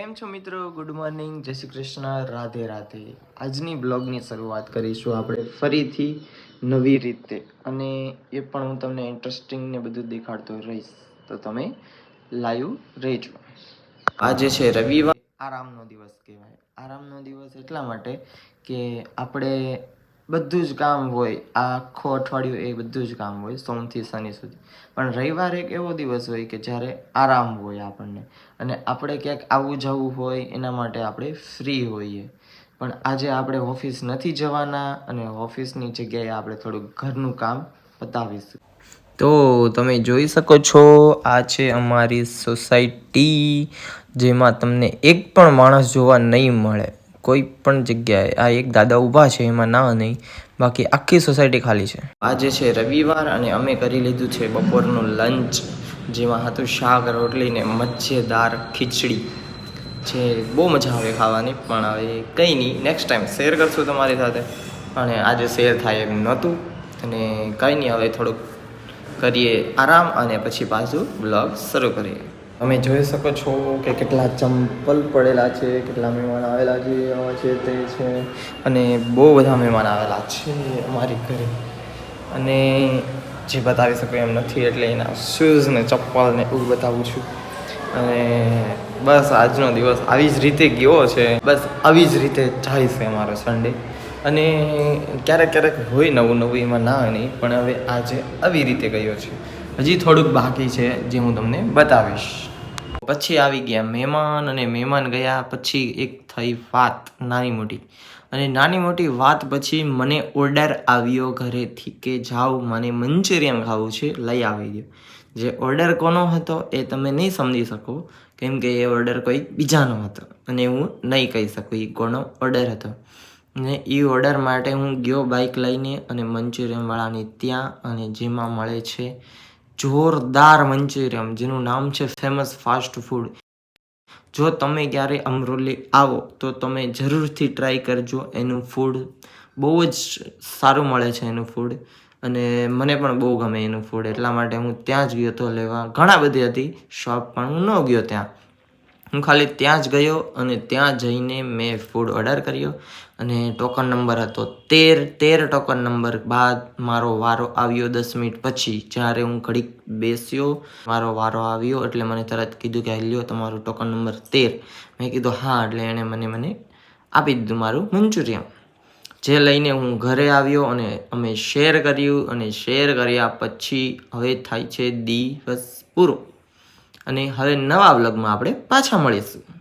કેમ છો મિત્રો? ગુડ મોર્નિંગ જય શ્રી કૃષ્ણ. રાધે રાધે. આજની બ્લોગની શરૂઆત કરીશું આપણે ફરીથી નવી રીતે. અને એ પણ હું તમને ઇન્ટરેસ્ટિંગ ને બધું દેખાડતો રહીશ. તો તમે લાઈવ રહેજો. આજે છે રવિવાર. આરામનો દિવસ કહેવાય. આરામનો દિવસ એટલા માટે કે આપણે બધું જ કામ હોય, આખો અઠવાડિયું એ બધું જ કામ હોય, સોમથી શનિ સુધી. પણ રવિવાર એક એવો દિવસ હોય કે જ્યારે આરામ હોય આપણને. અને આપણે ક્યાંક આવવું જવું હોય, એના માટે આપણે ફ્રી હોઈએ. પણ આજે આપણે ઓફિસ નથી જવાના અને ઓફિસની જગ્યાએ આપણે થોડુંક ઘરનું કામ પતાવીશું. તો તમે જોઈ શકો છો, આ છે અમારી સોસાયટી, જેમાં તમને એક પણ માણસ જોવા નહીં મળે. કોઈ પણ જગ્યાએ આ એક દાદા ઊભા છે, એમાં ના નહીં, બાકી આખી સોસાયટી ખાલી છે. આજે છે રવિવાર અને અમે કરી લીધું છે બપોરનું લંચ જેમાં હતું શાક, રોટલી ને મજેદાર ખીચડી. જે બહુ મજા આવે ખાવાની, પણ હવે કંઈ નહીં નેક્સ્ટ ટાઈમ શેર કરશું તમારી સાથે. અને આજે શેર થાય એમ નહોતું. અને કંઈ નહીં, હવે થોડુંક કરીએ આરામ અને પછી પાછું બ્લોગ શરૂ કરીએ. તમે જોઈ શકો છો કે કેટલા ચંપલ પડેલા છે, કેટલા મહેમાન આવેલા છે તે છે અને બહુ બધા મહેમાન આવેલા છે અમારી ઘરે. અને જે બતાવી શકું એમ નથી એટલે એના શૂઝ ને ચપ્પલ ને એવું બતાવું છું. અને બસ આજનો દિવસ આવી જ રીતે ગયો છે. બસ આવી જ રીતે જાય છે અમારો સન્ડે અને ક્યારેક ક્યારેક હોય નવું નવું, એમાં ના નહીં, પણ હવે આજે આવી રીતે ગયો છે. હજી થોડુંક બાકી છે જે હું તમને બતાવીશ. પછી આવી ગયા મહેમાન અને મહેમાન ગયા પછી એક થઈ વાત, નાની મોટી. અને નાની મોટી વાત પછી મને ઓર્ડર આવ્યો ઘરેથી કે જાઓ, મને મંચુરિયન ખાવું છે, લઈ આવી ગયો જે ઓર્ડર કોનો હતો એ તમે નહીં સમજી શકો, કેમ કે એ ઓર્ડર કોઈ બીજાનો હતો અને હું નહીં કહી શકું એ કોનો ઓર્ડર હતો. ને એ ઓર્ડર માટે હું ગયો બાઇક લઈને અને મંચુરિયનવાળાની ત્યાં અને જેમાં મળે છે જોરદાર મંચુરિયમ, જેનું નામ છે ફેમસ ફાસ્ટ ફૂડ જો તમે ક્યારે અમરોલી આવો, તો તમે જરૂરથી ટ્રાય કરજો એનું ફૂડ બહુ જ સારું મળે છે એનું ફૂડ અને મને પણ બહુ ગમે એનું ફૂડ એટલા માટે હું ત્યાં જ ગયો હતો લેવા. ઘણા બધી હતી શોપ પણ હું ન ગયો ત્યાં. હું ખાલી ત્યાં જ ગયો અને ત્યાં જઈને મેં ફૂડ ઓર્ડર કર્યો અને ટોકન નંબર હતો તેર તેર ટોકન નંબર બાદ મારો વારો આવ્યો દસ મિનિટ પછી, જ્યારે હું ઘડીક બેસ્યો, મારો વારો આવ્યો એટલે મને તરત કીધું કે લ્યો તમારો ટોકન નંબર તેર. મેં કીધું, હા, એટલે એણે મને મને આપી દીધું મારું મંચુરિયમ જે લઈને હું ઘરે આવ્યો અને અમે શેર કર્યું અને શેર કર્યા પછી હવે થાય છે દિવસ પૂરો. અને હવે નવા વ્લોગમાં આપણે પાછા મળીશું.